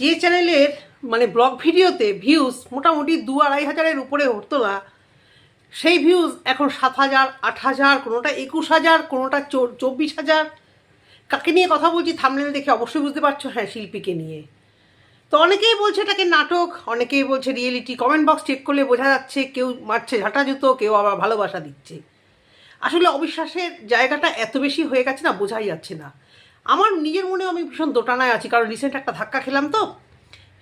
যে চ্যানেলের মানে ব্লগ ভিডিওতে ভিউজ মোটামুটি দু আড়াই হাজারের উপরে হতো না সেই ভিউজ এখন সাত হাজার, আট হাজার, কোনোটা একুশ হাজার, কোনোটা চব্বিশ হাজার। কাকে নিয়ে কথা বলছি থামনেল দেখে অবশ্যই বুঝতে পারছ হ্যাঁ শিল্পীকে নিয়ে। তো অনেকেই বলছে এটাকে নাটক, অনেকেই বলছে রিয়েলিটি কমেন্ট বক্স চেক করলে বোঝা যাচ্ছে কেউ মারছে ঝাঁটা জুতো, কেউ আবার ভালোবাসা দিচ্ছে। আসলে অবিশ্বাসের জায়গাটা এত বেশি হয়ে গেছে না, বোঝাই যাচ্ছে না। আমার নিজের মনে আমি ভীষণ দোটানায় আছি, কারণ রিসেন্ট একটা ধাক্কা খেলাম তো।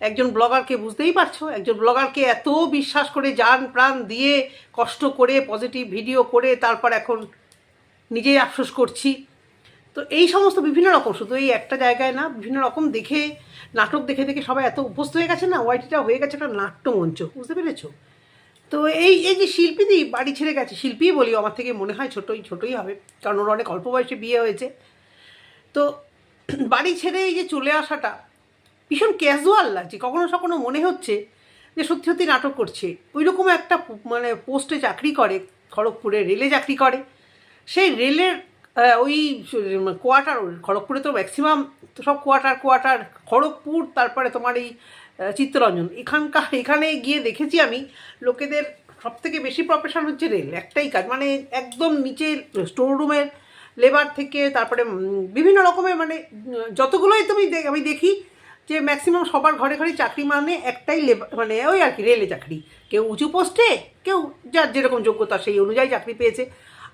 একজন ব্লগারকে বুঝতেই পারছ, একজন ব্লগারকে এত বিশ্বাস করে যান প্রাণ দিয়ে, কষ্ট করে পজিটিভ ভিডিও করে, তারপর এখন নিজেই আফসোস করছি। তো এই সমস্ত বিভিন্ন রকম, শুধু এই একটা জায়গায় না, বিভিন্ন রকম দেখে, নাটক দেখে দেখে সবাই এত অভ্যস্ত হয়ে গেছে না ওয়াইটিটা হয়ে গেছে একটা নাট্যমঞ্চ, বুঝতে পেরেছ? তো এই এই যে শিল্পীদি বাড়ি ছেড়ে গেছে শিল্পী বলি, আমার থেকে মনে হয় ছোটোই ছোটোই হবে, কারণ ওর অনেক অল্প বয়সে বিয়ে হয়েছে। তো বাড়ি ছেড়ে এই যে চলে আসাটা ভীষণ ক্যাজুয়াল লাগছে। কখনো সখনো মনে হচ্ছে যে সত্যি সত্যি নাটক করছে। ওই রকম একটা মানে পোস্টে চাকরি করে, খড়গপুরে রেলে চাকরি করে। সেই রেলের ওই কোয়ার্টার খড়গপুরে তো ম্যাক্সিমাম সব কোয়ার্টার কোয়ার্টার, খড়গপুর, তারপরে তোমার এই চিত্তরঞ্জন। এখানকার, এখানে গিয়ে দেখেছি আমি, লোকেদের সব থেকে বেশি প্রফেশন হচ্ছে রেল, একটাই কাজ। মানে একদম নিচে স্টোর রুমের লেবার থেকে, তারপরে বিভিন্ন রকমের মানে যতগুলোই তুমি আমি দেখি যে ম্যাক্সিমাম সবার ঘরে ঘরে চাকরি মানে একটাই লেবার মানে ওই আর কি রেলে চাকরি। কেউ উঁচু পোস্টে কেউ যার যেরকম যোগ্যতা সেই অনুযায়ী চাকরি পেয়েছে।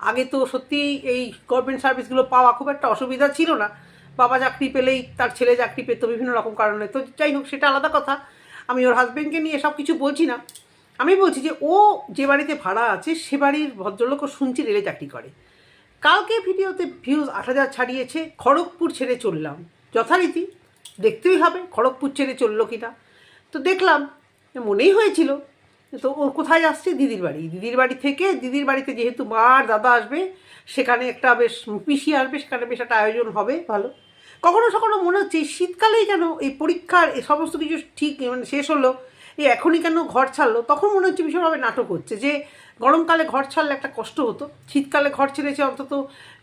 আগে তো সত্যি এই গভর্নমেন্ট সার্ভিসগুলো পাওয়া খুব একটা অসুবিধা ছিল না। বাবা চাকরি পেলেই তার ছেলে চাকরি পেতো বিভিন্ন রকম কারণে। তো যাই হোক, সেটা আলাদা কথা। আমি ওর হাজব্যান্ডকে নিয়ে সব কিছু বলছি না। আমি বলছি যে ও যে বাড়িতে ভাড়া আছে, সে বাড়ির ভদ্রলোকও শুনছি রেলে চাকরি করে। কালকে ভিডিওতে ভিউজ আট হাজার ছাড়িয়েছে, খড়গপুর ছেড়ে চললাম। যথারীতি দেখতেই হবে খড়গপুর ছেড়ে চলল কিনা। তো দেখলাম, মনেই হয়েছিল, তো ও কোথায় আসছে? দিদির বাড়ি। দিদির বাড়ি থেকে, দিদির বাড়িতে যেহেতু মা আর দাদা আসবে, সেখানে একটা বেশ পিসি আসবে, সেখানে বেশ একটা আয়োজন হবে, ভালো। কখনো কখনো মনে হচ্ছে শীতকালেই কেন এই পরীক্ষার এই সমস্ত কিছু ঠিক মানে শেষ হলো, এই এখনই কেন ঘর ছাড়লো, তখন মনে হচ্ছে ভীষণভাবে নাটক হচ্ছে যে গরমকালে ঘর ছাড়লে একটা কষ্ট হতো। শীতকালে ঘর ছেড়েছে অন্তত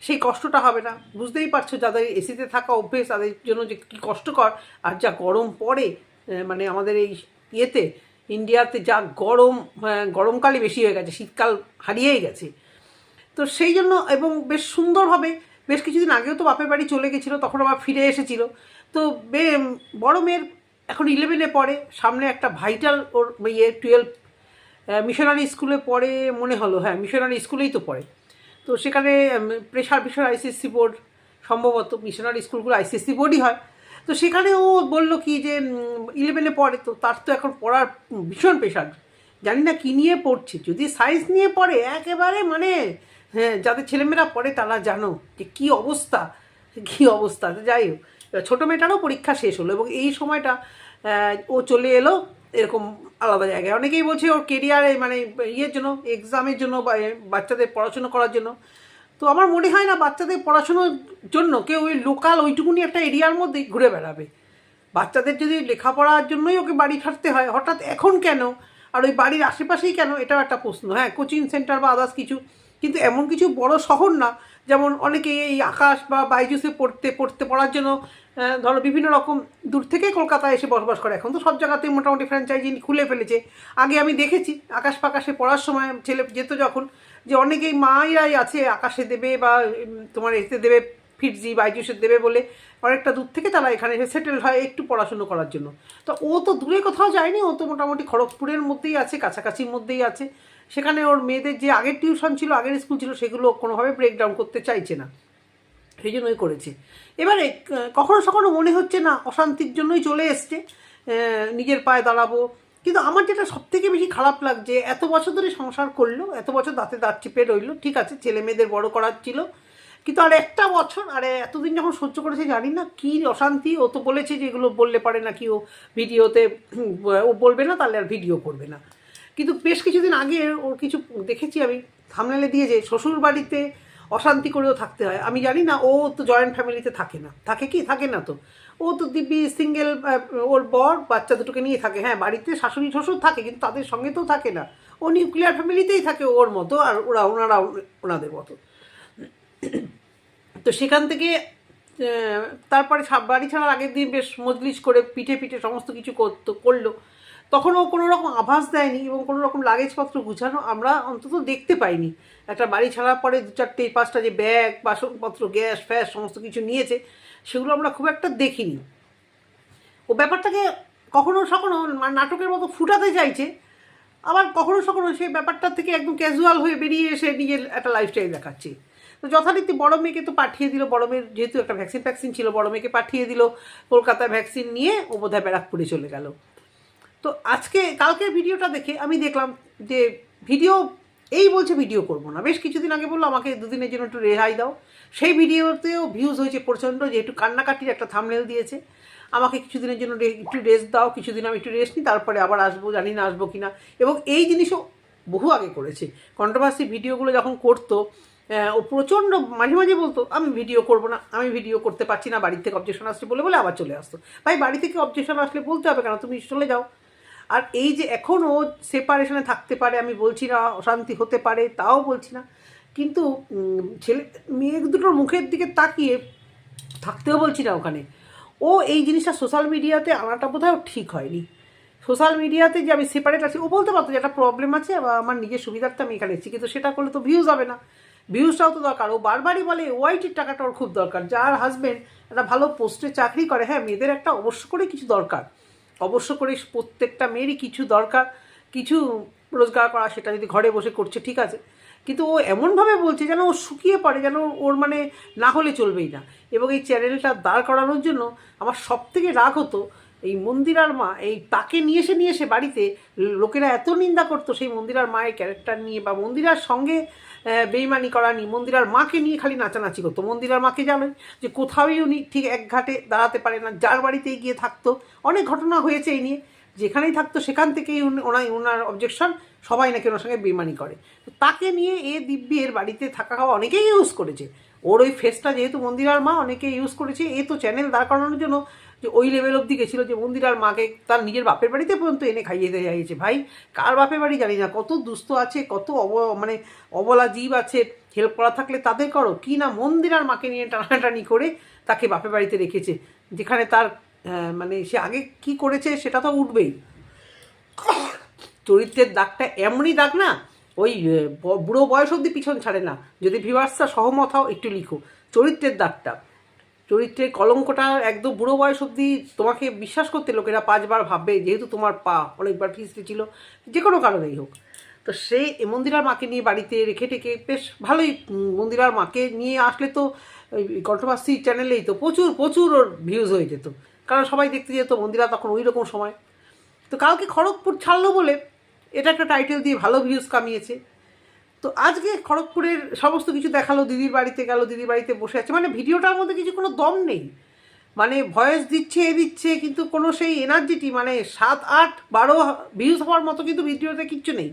সেই কষ্টটা হবে না। বুঝতেই পারছ যাদের এসিতে থাকা অভ্যেস তাদের জন্য যে কী কষ্টকর। আর যা গরম পড়ে মানে আমাদের এই ইয়েতে ইন্ডিয়াতে যা গরম আহ, গরমকালই বেশি হয়ে গেছে শীতকাল হারিয়েই গেছে। তো সেই জন্য এবং বেশ সুন্দরভাবে বেশ কিছুদিন আগেও তো বাপের বাড়ি চলে গেছিল তখন আবার ফিরে এসেছিল। তো বে বড় মেয়ের এখন ইলেভেনে পড়ে সামনে একটা ভাইটাল ওর ইয়ে টুয়েলভ মিশনারি স্কুলে পড়ে মনে হলো হ্যাঁ মিশনারি স্কুলেই তো পড়ে। তো সেখানে প্রেশার বিষয় আইসিএসসি বোর্ড সম্ভবত মিশনারি স্কুলগুলো আইসিএসসি বোর্ডই হয়। তো সেখানে ও বলল কি যে ইলেভেনে পড়ে, তো তার তো এখন পড়ার ভীষণ প্রেশার জানি না কী নিয়ে পড়ছে, যদি সায়েন্স নিয়ে পড়ে, একেবারে মানে হ্যাঁ যাদের ছেলেমেয়েরা পড়ে তারা জানো যে কী অবস্থা কী অবস্থা। যাই হোক, ছোটো মেয়েটারও পরীক্ষা শেষ হলো এবং এই সময়টা ও চলে এলো এরকম আলাদা জায়গায়। অনেকেই বলছে ওর কেরিয়ারে মানে ইয়ের জন্য এক্সামের জন্য বা বাচ্চাদের পড়াশুনো করার জন্য। তো আমার মনে হয় না বাচ্চাদের পড়াশুনোর জন্য কেউ ওই লোকাল ওইটুকুনি একটা এরিয়ার মধ্যেই ঘুরে বেড়াবে। বাচ্চাদের যদি লেখাপড়ার জন্যই ওকে বাড়ি ছাড়তে হয়, হঠাৎ এখন কেন? আর ওই বাড়ির আশেপাশেই কেন? এটাও একটা প্রশ্ন। হ্যাঁ কোচিং সেন্টার বা আদার্স কিছু। কিন্তু এমন কিছু বড় শহর না যেমন অনেকে এই আকাশ বা বাইজুসে পড়তে পড়তে, পড়ার জন্য ধরো বিভিন্ন রকম দূর থেকে কলকাতায় এসে বসবাস করে। এখন তো সব জায়গাতেই মোটামুটি ফ্র্যাঞ্চাইজি খুলে ফেলেছে। আগে আমি দেখেছি আকাশ পাকাশে পড়ার সময় ছেলে যেত যখন, যে অনেকেই মায়েরাই আছে আকাশে দেবে বা তোমার এতে দেবে ফিটজি বাইজুসে দেবে বলে অনেকটা দূর থেকে তারা এখানে এসে সেটেল হয় একটু পড়াশুনো করার জন্য। তো ও তো দূরে কোথাও যায়নি, ও তো মোটামুটি খড়গপুরের মধ্যেই আছে, কাছাকাছির মধ্যেই আছে। সেখানে ওর মেয়েদের যে আগের টিউশন ছিল, আগের স্কুল ছিল, সেগুলো কোনোভাবে ব্রেকডাউন করতে চাইছে না। সেই জন্যই করেছে। এবারে কখনো সখনো মনে হচ্ছে না, অশান্তির জন্যই চলে এসছে নিজের পায়ে দাঁড়াবো। কিন্তু আমার যেটা সব থেকে বেশি খারাপ লাগছে, এত বছর ধরে সংসার করল, এত বছর দাঁতে দাঁত চিপে রইল, ঠিক আছে, ছেলে মেয়েদের বড় করার ছিল। কিন্তু আর একটা বছর, আর এতদিন যখন সহ্য করেছে, জানি না কী অশান্তি, ও তো বলেছে যে এগুলো বললে পারে না কি ও ভিডিওতে ও বলবে না, তাহলে আর ভিডিও করবে না। কিন্তু বেশ কিছুদিন আগে ওর কিছু দেখেছি আমি থামনেলে দিয়ে যে শ্বশুর বাড়িতে অশান্তি করেও থাকতে হয়। আমি জানি না, ও তো জয়েন্ট ফ্যামিলিতে থাকে না। থাকে কি? থাকে না তো। ও তো দিব্যি সিঙ্গেল ওর বর, বাচ্চা দুটোকে নিয়ে থাকে। হ্যাঁ বাড়িতে শাশুড়ি, শ্বশুর থাকে, কিন্তু তাদের সঙ্গে তো থাকে না। ও নিউক্লিয়ার ফ্যামিলিতেই থাকে ওর মতো, আর ওরা ওনারা ওনাদের মতো। তো সেখান থেকে তারপরে বাড়ি ছাড়ার আগের দিন বেশ মজলিস করে পিঠে পিঠে সমস্ত কিছু করতো, করল। তখন ও কোনো রকম আভাস দেয়নি এবং কোনো রকম লাগেজপত্র গুছানো আমরা অন্তত দেখতে পাইনি। একটা বাড়ি ছাড়ার পরে দু চারটে, পাঁচটা যে ব্যাগ, বাসনপত্র, গ্যাস, ফ্যাস সমস্ত কিছু নিয়েছে, সেগুলো আমরা খুব একটা দেখিনি। ও ব্যাপারটাকে কখনো মানে নাটকের মতো ফুটাতে চাইছে, আবার কখনো সখনো সেই ব্যাপারটা থেকে একদম ক্যাজুয়াল হয়ে বেরিয়ে এসে নিজের একটা লাইফস্টাইল দেখাচ্ছে। তো যথারীতি বড় মেয়েকে তো পাঠিয়ে দিল, বড় মেয়ের যেহেতু একটা ভ্যাকসিন ফ্যাকসিন ছিল, বড় মেয়েকে পাঠিয়ে দিল, কলকাতায় ভ্যাকসিন নিয়ে ও বোধহয় ব্যারাকপুরে চলে গেল। তো আজকে, কালকের ভিডিওটা দেখে আমি দেখলাম যে ভিডিও, এই বলছে ভিডিও করব না। বেশ কিছুদিন আগে বলল, আমাকে দুদিনের জন্য একটু রেহাই দাও। সেই ভিডিওতেও ভিউজ হয়েছে প্রচণ্ড যেহেতু কান্নাকাটির একটা থামনেল দিয়েছে। আমাকে কিছুদিনের জন্য একটু রেস্ট দাও, কিছুদিন আমি একটু রেস্ট নিই, তারপরে আবার আসব, জানি না আসব কি না এবং এই জিনিসও বহু আগে করেছে। কন্ট্রোভার্সি ভিডিওগুলো যখন করতো ও প্রচণ্ড মাঝে মাঝে বলতো, আমি ভিডিও করব না, আমি ভিডিও করতে পারছি না বাড়ি থেকে অবজেকশন আসছে বলে বলে আবার চলে আসতো। ভাই, বাড়ি থেকে অবজেকশন আসলে বলতে হবে কেন? তুমি চলে যাও। আর এই যে এখনও সেপারেশনে থাকতে পারে, আমি বলছি না অশান্তি হতে পারে, তাও বলছি না। কিন্তু ছেলে মেয়ে দুটোর মুখের দিকে তাকিয়ে থাকতেও বলছি না ওখানে। ও এই জিনিসটা সোশ্যাল মিডিয়াতে আনাটা বোধহয় ঠিক হয়নি। সোশ্যাল মিডিয়াতে যে আমি সেপারেট আছি, ও বলতে পারতো যে একটা প্রবলেম আছে আমার নিজের সুবিধার্থে আমি এখানে এসেছি, কিন্তু সেটা করলে তো ভিউজ হবে না। ভিউজটাও তো দরকার। ও বারবারই বলে ওয়াইটির টাকাটা ওর খুব দরকার। যার হাজবেন্ড একটা ভালো পোস্টে চাকরি করে হ্যাঁ মেয়েদের একটা অবশ্য করে কিছু দরকার। অবশ্য করে প্রত্যেকটা মেয়েরই কিছু দরকার, কিছু রোজগার করা, সেটা যদি ঘরে বসে করছে, ঠিক আছে। কিন্তু ও এমনভাবে বলছে যেন ও শুকিয়ে পড়ে, যেন ওর মানে না হলে চলবেই না। এবং এই চ্যানেলটা দাঁড় করানোর জন্য আমার সব থেকে রাগ হতো, এই মন্দিরার মা, এই তাকে নিয়ে এসে নিয়ে এসে বাড়িতে লোকেরা এত নিন্দা করতো সেই মন্দিরার মায়ের ক্যারেক্টার নিয়ে বা মন্দিরার সঙ্গে বেইমানি করা নিয়ে মন্দিরার মাকে নিয়ে খালি নাচানাচি করতো। মন্দিরার মাকে জানেন যে কোথাওই উনি ঠিক এক ঘাটে দাঁড়াতে পারে না, যার বাড়িতেই গিয়ে থাকতো। অনেক ঘটনা হয়েছে এই নিয়ে। যেখানেই থাকতো সেখান থেকেই উনি- ওনার অবজেকশন সবাই নাকি ওনার সঙ্গে বেমানি করে। তাকে নিয়ে এ দিব্যি এর বাড়িতে থাকা খাওয়া অনেকেই ইউজ করেছে। ওর ওই ফেসটা যেহেতু মন্দিরার মা অনেকে ইউজ করেছে। এ তো চ্যানেল দাঁড় করানোর জন্য যে ওই লেভেল অবধি গেছিল যে মন্দিরার মাকে তার নিজের বাপের বাড়িতে পর্যন্ত এনে খাইয়ে দিয়ে যাইয়েছে ভাই, কার বাপের বাড়ি জানি না। কত দুস্থ আছে, কত অব মানে অবলা জীব আছে। হেল্প করা থাকলে তাদের করো। কি না মন্দিরার মাকে নিয়ে টানাটানি করে তাকে বাপের বাড়িতে রেখেছে। যেখানে তার মানে সে আগে কি করেছে সেটা তো উঠবেই। চরিত্রের দাগটা এমনই দাগ না, ওই বুড়ো বয়স অবধি পিছন ছাড়ে না। যদি ভিভার্সটা সহমত হও, একটু লিখো। চরিত্রের দাগটা। চরিত্রের কলঙ্কটা একদম বুড়ো বয়স অবধি তোমাকে বিশ্বাস করতে লোকেরা পাঁচবার ভাববে, যেহেতু তোমার পা অনেকবার ফিসতে ছিল যে কোনো কারণেই হোক। তো সে মন্দিরার মাকে নিয়ে বাড়িতে রেখে টেকে, বেশ ভালোই মন্দিরার মাকে নিয়ে আসলে তো কন্ট্রোভার্সি চ্যানেলেই তো প্রচুর প্রচুর ওর ভিউজ হয়ে যেত। কারণ সবাই দেখতে যেত মন্দিরা তখন ওই রকম সময়। তো কালকে খড়গপুর ছাড়লো বলে, এটা একটা টাইটেল দিয়ে ভালো ভিউজ কামিয়েছে। তো আজকে খড়গপুরের সমস্ত কিছু দেখাল, দিদির বাড়িতে গেল, দিদির বাড়িতে বসে আছে। মানে ভিডিওটার মধ্যে কিছু কোনো দম নেই। মানে ভয়েস দিচ্ছে, এ দিচ্ছে, কিন্তু কোনো সেই এনার্জিটি মানে সাত, আট, বারো ভিউজ হওয়ার মতো কিন্তু ভিডিওতে কিচ্ছু নেই।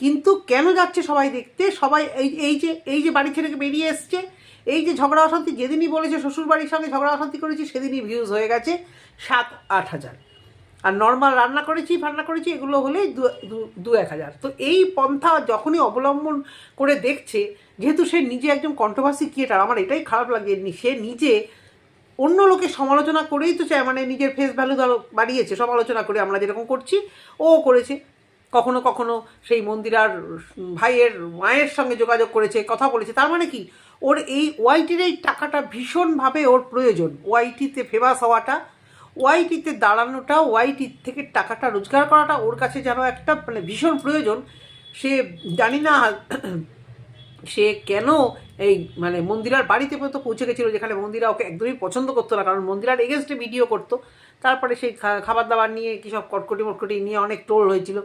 কিন্তু কেন যাচ্ছে সবাই দেখতে? সবাই এই এই যে এই যে বাড়ি ছেড়ে বেরিয়ে এসছে, এই যে ঝগড়া অশান্তি, যেদিনই বলেছে শ্বশুর বাড়ির সঙ্গে ঝগড়া অশান্তি করেছি, সেদিনই ভিউজ হয়ে গেছে সাত, আট হাজার। আর নর্মাল রান্না করেছি, ফান্না করেছি, এগুলো হলেই দু এক হাজার। তো এই পন্থা যখনই অবলম্বন করে দেখছে, যেহেতু সে নিজে একজন কন্ট্রোভার্সি ক্রিয়েটার আমার এটাই খারাপ লাগে সে নিজে অন্য লোকের সমালোচনা করেই তো চায় মানে নিজের ফেস ভ্যালু বাড়িয়েছে, সমালোচনা করে আমরা যেরকম করছি, ও করেছে। কখনো কখনো সেই মন্দিরার ভাইয়ের, মায়ের সঙ্গে যোগাযোগ করেছে, কথা বলেছে, তার মানে কি? ওর এই ওয়াইটির এই টাকাটা ভীষণভাবে ওর প্রয়োজন ওয়াইটিতে ফেমাস হওয়াটা ওয়াইটিতে দাঁড়ানোটা ওয়াইটির থেকে টাকাটা রোজগার করাটা ওর কাছে যেন একটা মানে ভীষণ প্রয়োজন। সে জানি না সে কেন এই মানে মন্দিরার বাড়িতে পর্যন্ত পৌঁছে গেছিল, যেখানে মন্দিরা ওকে একদমই পছন্দ করতো না, কারণ মন্দিরার এগেনস্টে ভিডিও করতো। তারপরে সেই খাবার দাবার নিয়ে কী সব কটকটি মটকটি নিয়ে অনেক টোল হয়েছিল।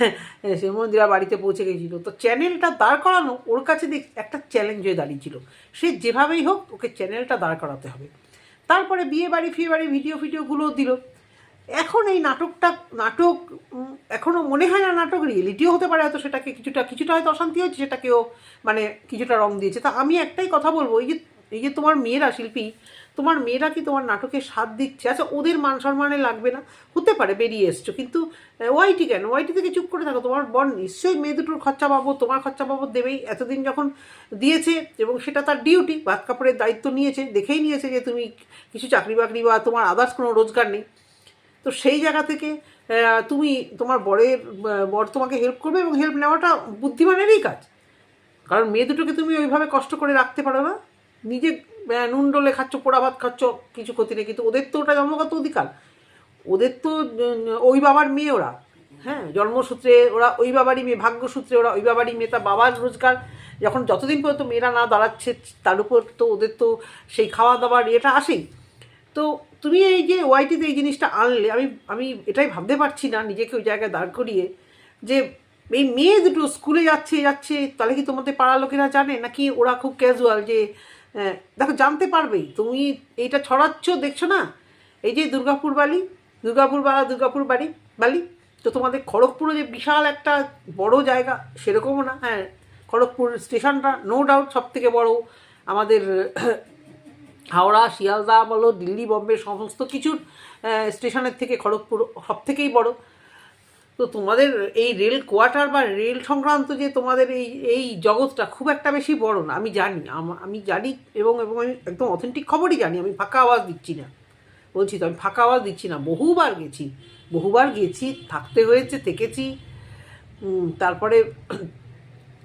সে মন্দিরা বাড়িতে পৌঁছে গেছিল। তো চ্যানেলটা দাঁড় করানো ওর কাছে দেখ একটা চ্যালেঞ্জ হয়ে দাঁড়িয়েছিল। সে যেভাবেই হোক ওকে চ্যানেলটা দাঁড় করাতে হবে। তারপরে বিয়ে বাড়ি, ফিয়ে বাড়ি, ভিডিও ফিডিওগুলো দিল। এখন এই নাটকটা, নাটক এখনও মনে হয় না নাটক রিয়েলিটিও হতে পারে হয়তো সেটাকে কিছুটা কিছুটা হয়তো অশান্তি হয়েছে, সেটাকেও মানে কিছুটা রং দিয়েছে। তা আমি একটাই কথা বলব, এই যে এই যে তোমার মেয়েরা, শিল্পী, তোমার মেয়েরা কি তোমার নাটকে স্বাদ দিচ্ছে? আচ্ছা ওদের মান সম্মানে লাগবে না? হতে পারে, বেরিয়ে এসছো, কিন্তু ওয়াইটি কেন? ওয়াইটি থেকে চুপ করে থাকো, তোমার বর নিশ্চয়ই মেয়ে দুটোর খরচা পাবো তোমার খরচা পাবো দেবেই। এতদিন যখন দিয়েছে এবং সেটা তার ডিউটি ভাত কাপড়ের দায়িত্ব নিয়েছে, দেখেই নিয়েছে যে তুমি কিছু চাকরি বাকরি বা তোমার আদার্স কোনো রোজগার নেই। তো সেই জায়গা থেকে তুমি তোমার বরের বর তোমাকে হেল্প করবে এবং হেল্প নেওয়াটা বুদ্ধিমানেরই কাজ। কারণ মেয়ে দুটোকে তুমি ওইভাবে কষ্ট করে রাখতে পারো না। নিজে নুন ডলে খাচ্ছ, পোড়া ভাত খাচ্ছ, কিছু ক্ষতি নেই। কিন্তু ওদের তো ওটা জন্মগত অধিকার। ওদের তো ওই বাবার মেয়ে ওরা। হ্যাঁ জন্মসূত্রে ওরা, ওই বাবারই মেয়ে, ভাগ্যসূত্রে ওরা, ওই বাবারই মেয়ে, তার বাবার রোজগার। যখন যতদিন পর্যন্ত মেয়েরা না দাঁড়াচ্ছে, তার উপর তো ওদের তো সেই খাওয়া দাওয়ার ইয়েটা আসেই। তো তুমি এই যে ওয়াইটিতে এই জিনিসটা আনলে, আমি আমি এটাই ভাবতে পারছি না, নিজেকে ওই জায়গায় দাঁড় করিয়ে, যে এই মেয়ে দুটো স্কুলে যাচ্ছে যাচ্ছে, তাহলে কি তোমাদের পাড়ার লোকেরা জানে? নাকি ওরা খুব ক্যাজুয়াল যে দেখো জানতে পারবেই তুমি এইটা ছড়াচ্ছ, দেখছ না? এই যে দুর্গাপুর বালি, দুর্গাপুর বালা দুর্গাপুর বাড়ি, বালি, তো তোমাদের খড়গপুরে যে বিশাল একটা বড় জায়গা, সেরকমও না হ্যাঁ খড়গপুর স্টেশনটা নো ডাউট সব থেকে বড়। আমাদের হাওড়া, শিয়ালদা বলো, দিল্লি, বম্বে, সমস্ত কিছুর স্টেশনের থেকে খড়গপুর সব থেকেই বড়। তো তোমাদের এই রেল কোয়ার্টার বা রেল সংক্রান্ত যে তোমাদের এই এই জগৎটা খুব একটা বেশি বড় না, আমি জানি। আম- জানি এবং এবং আমি একদম অথেন্টিক খবরই জানি, আমি ফাঁকা আওয়াজ দিচ্ছি না। বলছি তো আমি ফাঁকা আওয়াজ দিচ্ছি না, বহুবার গেছি বহুবার গেছি, থাকতে হয়েছে, থেকেছি। তারপরে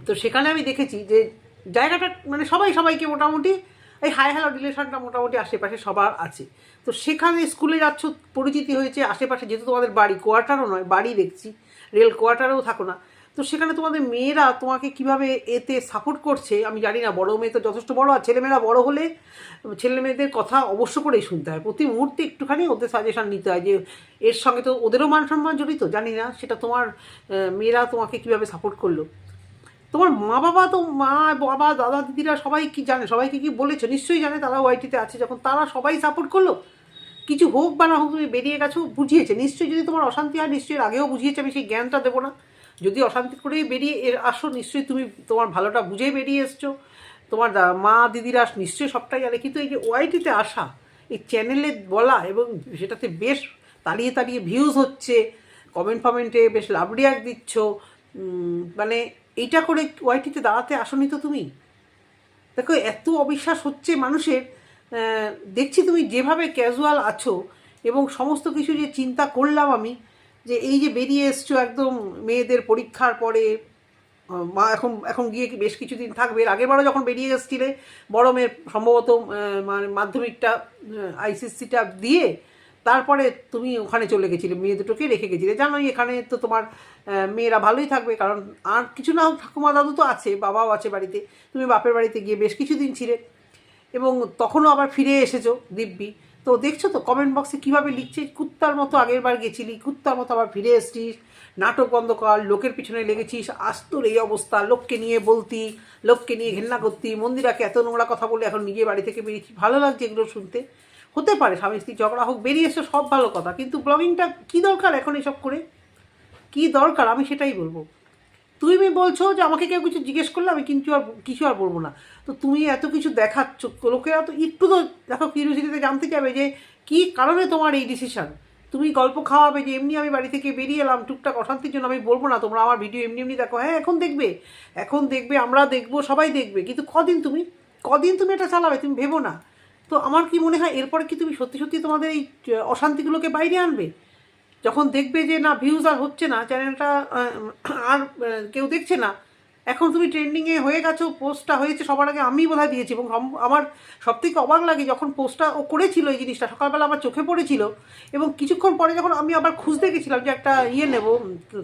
তো সেখানে আমি দেখেছি যে জায়গাটা মানে সবাই সবাইকে মোটামুটি এই হাই হ্যালো রিলেশনটা মোটামুটি আশেপাশে সবার আছে। তো সেখানে স্কুলে যাচ্ছ, পরিচিতি হয়েছে, আশেপাশে যেহেতু তোমাদের বাড়ি কোয়ার্টারও নয়, বাড়ি দেখছি রেল কোয়ার্টারেও থাকো না। তো সেখানে তোমাদের মেয়েরা তোমাকে কীভাবে এতে সাপোর্ট করছে, আমি জানি না, বড় মেয়ে তো যথেষ্ট বড়, আর ছেলেমেয়েরা বড় হলে ছেলে মেয়েদের কথা অবশ্য করেই শুনতে হয়। প্রতি মুহূর্তে একটুখানি ওদের সাজেশান নিতে হয় যে, এর সঙ্গে তো ওদেরও মান সম্মান জড়িত, জানি না, সেটা তোমার মেয়েরা তোমাকে কীভাবে সাপোর্ট করল? তোমার মা বাবা তো মা, বাবা, দাদা, দিদিরা সবাই কি জানে? সবাইকে কি বলেছ? নিশ্চয়ই জানে তারা ওয়াইটিতে আছে। যখন তারা সবাই সাপোর্ট করল, কিছু হোক বা না হোক, তুমি বেরিয়ে গেছো, বুঝিয়েছে। নিশ্চয়ই যদি তোমার অশান্তি হয়, নিশ্চয়ই আগেও বুঝিয়েছে, আমি সেই জ্ঞানটা দেবো না। যদি অশান্তি করেই বেরিয়ে এর আসো, নিশ্চয়ই তুমি তোমার ভালোটা বুঝেই বেরিয়ে এসছো। তোমার মা, দিদিরা নিশ্চয়ই সবটাই জানে। কিন্তু এই যে ওয়াইটিতে আসা, এই চ্যানেলে বলা এবং সেটাতে বেশ তাড়িয়ে তাড়িয়ে ভিউজ হচ্ছে কমেন্ট ফমেন্টে বেশ লাভ রিয়াক্ট দিচ্ছ মানে এইটা করে ওয়াইটিতে দাঁড়াতে আসনি তো তুমি? দেখো, এত অবিশ্বাস হচ্ছে মানুষের দেখছি তুমি যেভাবে ক্যাজুয়াল আছো এবং সমস্ত কিছু যে চিন্তা করলাম আমি, যে এই যে বেরিয়ে এসছো একদম মেয়েদের পরীক্ষার পরে মা এখন এখন গিয়ে বেশ কিছুদিন থাকবে। আগেরবারও যখন বেরিয়ে এসছিলে, বড় মেয়ের সম্ভবত মানে মাধ্যমিকটা আইসিএসসিটা দিয়ে তারপরে তুমি ওখানে চলে গেছিলে, মেয়ে দুটোকে রেখে গেছিলে। জানোই এখানে তো তোমার মেয়েরা ভালোই থাকবে, কারণ আর কিছু না হোক, ঠাকুমা দাদু তো আছে, বাবাও আছে বাড়িতে। তুমি বাপের বাড়িতে গিয়ে বেশ কিছুদিন ছিলে। এবং তখনও আবার ফিরে এসেছ, দিব্যি। তো দেখছ তো কমেন্ট বক্সে কীভাবে লিখছে, কুত্তার মতো আগের বার গেছিলি, কুত্তার মতো আবার ফিরে এসছিস, নাটক বন্ধ কর, লোকের পিছনে লেগেছিস আজ তোর এই অবস্থা, লোককে নিয়ে বলতি, লোককে নিয়ে ঘেন্না করতি, মন্দিরাকে এত নোংরা কথা বলে এখন নিজে বাড়ি থেকে বেরিয়েছি। ভালো লাগছে এগুলো শুনতে। হতে পারে, স্বামী স্ত্রী ঝগড়া হোক, বেরিয়ে এসে, সব ভালো কথা। কিন্তু ব্লগিংটা কী দরকার এখন এসব করে? কী দরকার? আমি সেটাই বলব। তুমি বলছো যে আমাকে কেউ কিছু জিজ্ঞেস করলে আমি কিন্তু আর কিছু আর বলব না। তো তুমি এত কিছু দেখাচ্ছ লোকেরা তো একটু তো দেখো কিউরিয়াসিটিতে জানতে চাবে যে কী কারণে তোমার এই ডিসিশন তুমি গল্প খাওয়াবে যে এমনি আমি বাড়ি থেকে বেরিয়ে এলাম, টুকটাক অশান্তির জন্য আমি বলব না, তোমরা আমার ভিডিও এমনি এমনি দেখো। হ্যাঁ এখন দেখবে এখন দেখবে, আমরা দেখব, সবাই দেখবে। কিন্তু কদিন তুমি কদিন তুমি এটা চালাবে, তুমি ভেবো না। তো আমার কি মনে হয় এরপরে কি তুমি সত্যি সত্যি তোমাদের এই অশান্তিগুলোকে বাইরে আনবে? যখন দেখবে যে না ভিউজ আর হচ্ছে না চ্যানেলটা আর কেউ দেখছে না, এখন তুমি ট্রেন্ডিংয়ে হয়ে গেছো পোস্টটা হয়েছে, সবার আগে আমি বোধহয় দিয়েছি এবং আমার সবথেকে অবাক লাগে যখন পোস্টটা ও করেছিল এই জিনিসটা, সকালবেলা আমার চোখে পড়েছিল এবং কিছুক্ষণ পরে যখন আমি আবার খুঁজতে গেছিলাম যে একটা ইয়ে নেব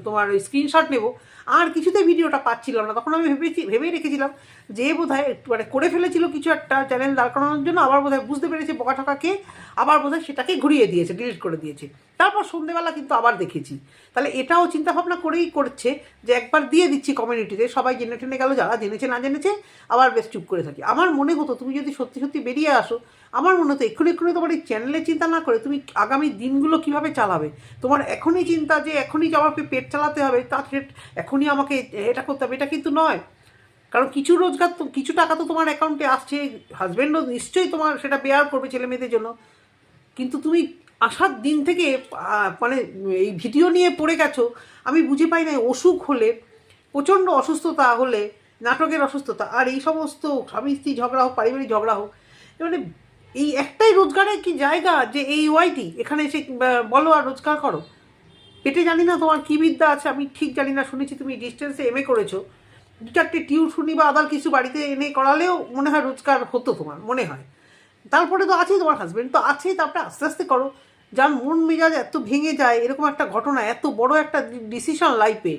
তোমার স্ক্রিনশট নেব আর কিছুতে ভিডিওটা পাচ্ছিলাম না। তখন আমি ভেবেছি, ভেবেই রেখেছিলাম যে বোধহয় একটু মানে করে ফেলেছিল কিছু একটা চ্যানেল দাঁড় করানোর জন্য। আবার বোধহয় বুঝতে পেরেছে বোকা ঠকাকে, আবার বোধহয় সেটাকে ঘুরিয়ে দিয়েছে ডিলিট করে দিয়েছে। তারপর সন্ধেবেলা কিন্তু আবার দেখেছি। তাহলে এটাও চিন্তা ভাবনা করেই করছে যে একবার দিয়ে দিচ্ছি কমিউনিটিতে সবাই জেনে টেনে গেল, যারা জেনেছে না জেনেছে, আবার বেশ চুপ করে থাকি। আমার মনে হতো, তুমি যদি সত্যি সত্যি বেরিয়ে আসো, আমার মনে হতো এক্ষুনি এক্ষুনি তোমার এই চ্যানেলের চিন্তা না করে তুমি আগামী দিনগুলো কীভাবে চালাবে? তোমার এখনই চিন্তা যে এখনই যে আমাকে পেট চালাতে হবে তা সে- এখনই আমাকে এটা করতে হবে, এটা কিন্তু নয়। কারণ কিছু রোজগার তো, কিছু টাকা তো তোমার অ্যাকাউন্টে আসছে হাজব্যান্ডও নিশ্চয়ই তোমার সেটা বেয়ার করবে ছেলে মেয়েদের জন্য। কিন্তু তুমি আসার দিন থেকে মানে এই ভিডিও নিয়ে পড়ে গেছো, আমি বুঝে পাই না অসুখ হলে, প্রচণ্ড অসুস্থতা হলে, নাটকের অসুস্থতা, আর এই সমস্ত স্বামী স্ত্রী ঝগড়া হোক, পারিবারিক ঝগড়া হোক মানে এই একটাই রোজগারের কি জায়গা যে এই ওয়াইটি এখানে এসে বলো আর রোজগার করো। পেটে জানি না তোমার কী বিদ্যা আছে, আমি ঠিক জানি না, শুনেছি তুমি ডিস্টেন্সে এমএ করেছ। দু চারটে টিউশনি বা আদার কিছু বাড়িতে এনে করালেও মনে হয় রোজগার হতো তোমার, মনে হয়। তারপরে তো আছেই তোমার হাজবেন্ড তো আছেই, তারপরে আস্তে আস্তে করো। যার মন মেজাজ এত ভেঙে যায়, এরকম একটা ঘটনা, এত বড় একটা ডিসিশন লাইফে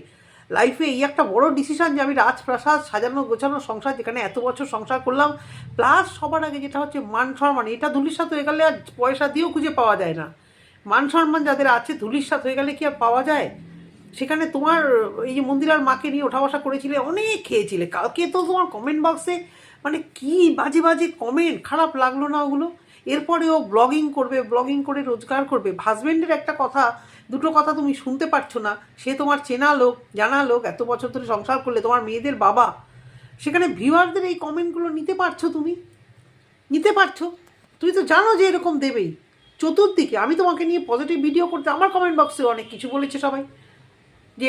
লাইফে এই একটা বড় ডিসিশন যে আমি রাজপ্রাসাদ সাজানো, গোছানো, সংসার, যেখানে এত বছর সংসার করলাম প্লাস সবার আগে যেটা হচ্ছে মান সম্মান, এটা ধুলির সাথে হয়ে গেলে আর পয়সা দিয়েও খুঁজে পাওয়া যায় না। মান সম্মান যাদের আছে ধুলির সাথে হয়ে গেলে কি আর পাওয়া যায়? সেখানে তোমার এই যে মন্দিরার মাকে নিয়ে ওঠা বসা করেছিলে, অনেক খেয়েছিলে। কালকে তো তোমার কমেন্ট বক্সে মানে কি বাজে বাজে কমেন্ট খারাপ লাগল না ওগুলো? এরপরে ও ব্লগিং করবে ব্লগিং করে রোজগার করবে। হাজব্যান্ডের একটা কথা, দুটো কথা তুমি শুনতে পারছ না। সে তোমার চেনা লোক, জানা লোক, এত বছর ধরে সংসার করলে, তোমার মেয়েদের বাবা। সেখানে ভিউয়ারদের এই কমেন্টগুলো নিতে পারছ তুমি? নিতে পারছ? তুমি তো জানো যে এরকম দেবেই। চতুর্দিকে, আমি তোমাকে নিয়ে পজিটিভ ভিডিও করতে, আমার কমেন্ট বক্সে অনেক কিছু বলেছে সবাই। যে,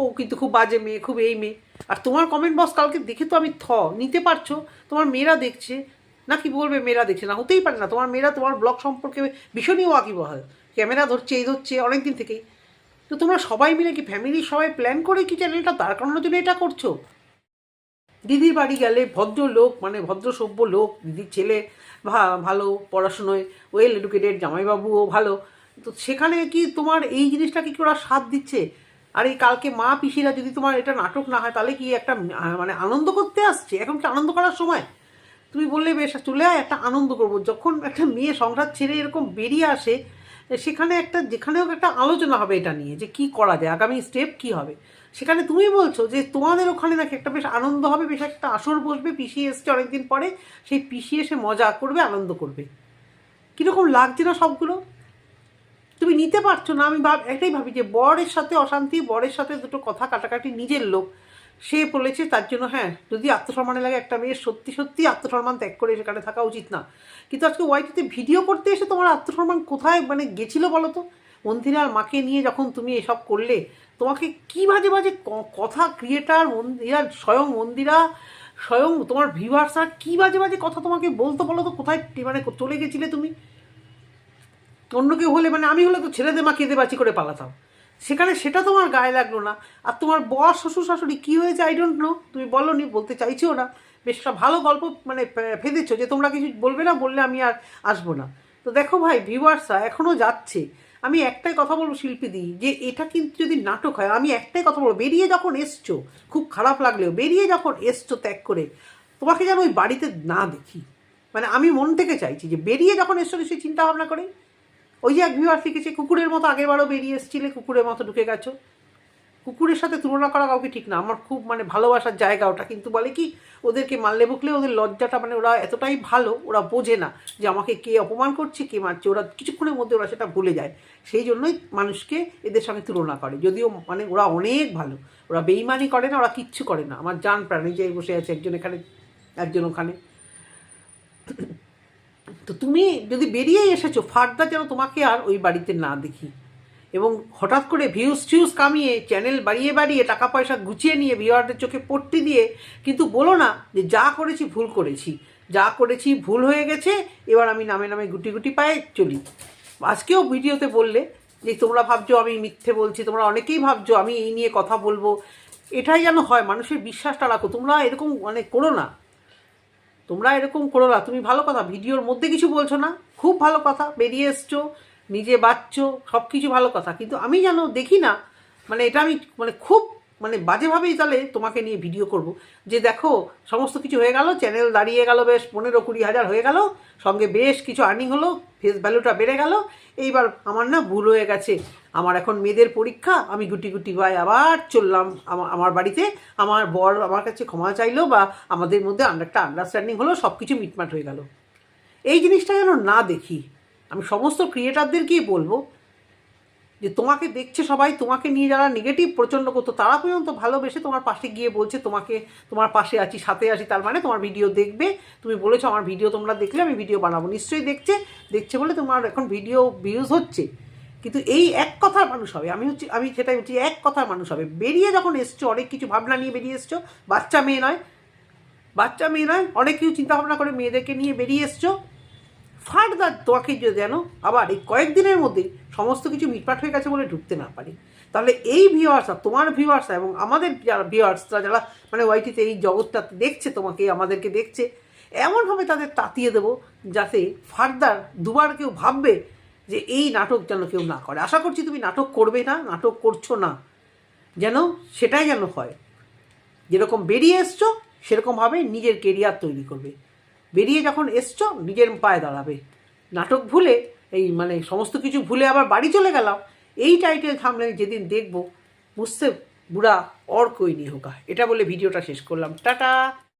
ও কিন্তু খুব বাজে মেয়ে, খুব এই মেয়ে। আর তোমার কমেন্ট বক্স কালকে দেখে তো আমি থ, নিতে পারছ। তোমার মেয়েরা দেখছে। না কি বলবে মেয়েরা দেখছে না, হতেই পারে না। তোমার মেয়েরা তোমার ব্লগ সম্পর্কে ভীষণই ওয়াকিবহাল ক্যামেরা ধরছে, এই ধরছে অনেক দিন থেকেই। তো তোমরা সবাই মিলে কি ফ্যামিলির সবাই প্ল্যান করে কি চ্যানেলটা দাঁড় করানোর জন্য এটা করছ? দিদির বাড়ি গেলে ভদ্র লোক মানে ভদ্র সভ্য লোক, দিদির ছেলে ভালো পড়াশুনোয় ওয়েল এডুকেটেড জামাইবাবুও ভালো। তো সেখানে কি তোমার এই জিনিসটা কি ওরা সাথ দিচ্ছে? আর এই কালকে মা পিসিরা যদি তোমার এটা নাটক না হয়, তাহলে কি একটা মানে আনন্দ করতে আসছে? এখন কি আনন্দ করার সময়? তুমি বললে বেশ, চলে আয়, একটা আনন্দ করব। যখন একটা মেয়ে সংসার ছেড়ে এরকম বেরিয়ে আসে সেখানে একটা যেখানে হোক একটা আলোচনা হবে এটা নিয়ে, যে কি করা যায়, আগামী স্টেপ কি হবে। সেখানে তুমি বলছো যে তোমাদের ওখানে নাকি একটা বেশ আনন্দ হবে, বেশ একটা আসর বসবে পিসি এসছে অনেকদিন পরে, সেই পিসি এসে মজা করবে, আনন্দ করবে। কীরকম লাগছে না সবগুলো? তুমি নিতে পারছ না, আমি ভাব এটাই ভাবি যে বরের সাথে অশান্তি, বরের সাথে দুটো কথা কাটাকাটি, নিজের লোক। সে বলেছে তার জন্য হ্যাঁ যদি আত্মসম্মানে লাগে একটা মেয়ের সত্যি সত্যি আত্মসম্মান ত্যাগ করে সেখানে থাকা উচিত না। কিন্তু আজকে ওয়াইটিতে ভিডিও করতে এসে তোমার আত্মসম্মান কোথায় মানে গেছিল বলো তো? মন্দিরার মাকে নিয়ে যখন তুমি এসব করলে, তোমাকে কি বাজে বাজে কথা ক্রিয়েটার, মন্দিরা, স্বয়ং মন্দিরা, স্বয়ং তোমার ভিউয়ার্সরা কি বাজে বাজে কথা তোমাকে বলতো বলো তো? কোথায় মানে চলে গেছিলে তুমি? অন্য কেউ হলে মানে আমি হলে তো ছেলেদের মা কেঁদে বাঁচি করে পালাতাম। সেখানে সেটা তোমার গায়ে লাগল না। আর তোমার বর, শ্বশুর, শাশুড়ি কী হয়েছে? আই ডোন্ট নো তুমি বলো নি বলতে চাইছো না। বেশ একটা ভালো গল্প মানে ফেঁদেছো যে তোমরা কিছু বলবে না, বললে আমি আর আসব না। তো দেখো ভাই ভিউয়ার্সরা এখনও যাচ্ছে। আমি একটাই কথা বলব শিল্পী দি, যে এটা কিন্তু যদি নাটক হয়, আমি একটাই কথা বলব, বেরিয়ে যখন এসছো, খুব খারাপ লাগলেও, বেরিয়ে যখন এসছো ত্যাগ করে, তোমাকে যেন ওই বাড়িতে না দেখি। মানে আমি মন থেকে চাইছি যে বেরিয়ে যখন এসছো সেই চিন্তা ভাবনা করে ওই যে এক ভিউয়ার লিখেছে কুকুরের মতো আগেরবারও বেরিয়ে এসেছিলে, কুকুরের মতো ঢুকে গেছো। কুকুরের সাথে তুলনা করা কাউকে ঠিক না। আমার খুব মানে ভালোবাসার জায়গা ওটা। কিন্তু বলে কি, ওদেরকে মারলে বুকলে ওদের লজ্জাটা মানে ওরা এতটাই ভালো, ওরা বোঝে না যে আমাকে কে অপমান করছে, কে মারছে। ওরা কিছুক্ষণের মধ্যে ওরা সেটা ভুলে যায়। সেই জন্যই মানুষকে এদের সঙ্গে তুলনা করে। যদিও মানে ওরা অনেক ভালো। ওরা বেইমানি করে না, ওরা কিচ্ছু করে না। আমার জান প্রাণী যে বসে আছে, একজন এখানে, একজন ওখানে। তো তুমি যদি বেরিয়েই এসেছ, ফার্দার যেন তোমাকে আর ওই বাড়িতে না দেখি। এবং হঠাৎ করে ভিউজ টিউজ কামিয়ে, চ্যানেল বাড়িয়ে বাড়িয়ে টাকা পয়সা গুছিয়ে নিয়ে ভিউয়ারদের চোখে পট্টি দিয়ে, কিন্তু বলো না যে যা করেছি ভুল করেছি। যা করেছি ভুল হয়ে গেছে, এবার আমি নামে নামে গুটি গুটি পায়ে চলি। আজকেও ভিডিওতে বললে যে তোমরা ভাবছ আমি মিথ্যে বলছি, তোমরা অনেকেই ভাবছ আমি এই নিয়ে কথা বলব। এটাই যেন হয়, মানুষের বিশ্বাসটা রাখো। তোমরা এরকম মানে করো না। তোমরা এরকম করো না, তুমি ভালো কথা, ভিডিওর মধ্যে কিছু বলছো না, খুব ভালো কথা, বেরিয়ে এসছো, নিজে বাচ্চ সব কিছু ভালো কথা। কিন্তু আমি যেন দেখি না মানে এটা আমি মানে খুব মানে বাজেভাবেই তাহলে তোমাকে নিয়ে ভিডিও করব। যে দেখো, সমস্ত কিছু হয়ে গেল চ্যানেল দাঁড়িয়ে গেল, বেশ পনেরো কুড়ি হাজার হয়ে গেল, সঙ্গে বেশ কিছু আর্নিং হলো ফেস ভ্যালুটা বেড়ে গেল। এইবার আমার না ভুল হয়ে গেছে। আমার এখন মেয়েদের পরীক্ষা, আমি গুটি গুটি ভাই আবার চললাম আমার বাড়িতে। আমার বর আমার কাছে ক্ষমা চাইলো বা আমাদের মধ্যে একটা আন্ডারস্ট্যান্ডিং হলো সব কিছু মিটমাট হয়ে গেল। এই জিনিসটা যেন না দেখি, আমি সমস্ত ক্রিয়েটারদেরকেই বলব? যে তোমাকে দেখছে সবাই, তোমাকে নিয়ে যারা নেগেটিভ প্রচণ্ড করতো, তারা পর্যন্ত ভালোবেসে তোমার পাশে গিয়ে বলছে, তোমাকে, তোমার পাশে আছি, সাথে আছি, তার মানে তোমার ভিডিও দেখবে। তুমি বলেছ, আমার ভিডিও তোমরা দেখলে, আমি ভিডিও বানাবো। নিশ্চয়ই দেখছে দেখছে বলে তোমার এখন ভিডিও ভিউজ হচ্ছে। কিন্তু এই এক কথার মানুষ হবে। আমি হচ্ছি, আমি সেটাই হচ্ছি এক কথার মানুষ হবে। বেরিয়ে যখন এসছো, অনেক কিছু ভাবনা নিয়ে বেরিয়ে এসছো, বাচ্চা মেয়ে নয়, বাচ্চা মেয়ে নয়, অনেক কিছু চিন্তা ভাবনা করে মেয়েদেরকে নিয়ে বেরিয়ে এসছো ফার্দার তোমাকে যে যেন আবার এই কয়েকদিনের মধ্যেই সমস্ত কিছু মিটপাট হয়ে গেছে বলে ঢুকতে না পারি। তাহলে এই ভিউয়ার্সরা তোমার ভিউয়ার্সরা এবং আমাদের যারা ভিউয়ার্সরা যারা মানে ওয়াইটিতে এই জগৎটা দেখছে, তোমাকে, আমাদেরকে দেখছে, এমনভাবে তাদের তাতিয়ে দেবো যাতে ফার্দার দুবার কেউ ভাববে যে এই নাটক যেন কেউ না করে। আশা করছি তুমি নাটক করবে না, নাটক করছ না। যেন সেটাই যেন হয়। যেরকম বেরিয়ে এসছো, সেরকমভাবে নিজের কেরিয়ার তৈরি করবে। বেরিয়ে যখন এসছো, নিজের পায়ে দাঁড়াবে। নাটক ভুলে, এই মানে সমস্ত কিছু ভুলে আবার বাড়ি চলে গেলাম। এই টাইটেল থামলে যেদিন দেখব বুঝতে বুড়া অর্কই কই নি হোকা এটা বলে ভিডিওটা শেষ করলাম। টাটা!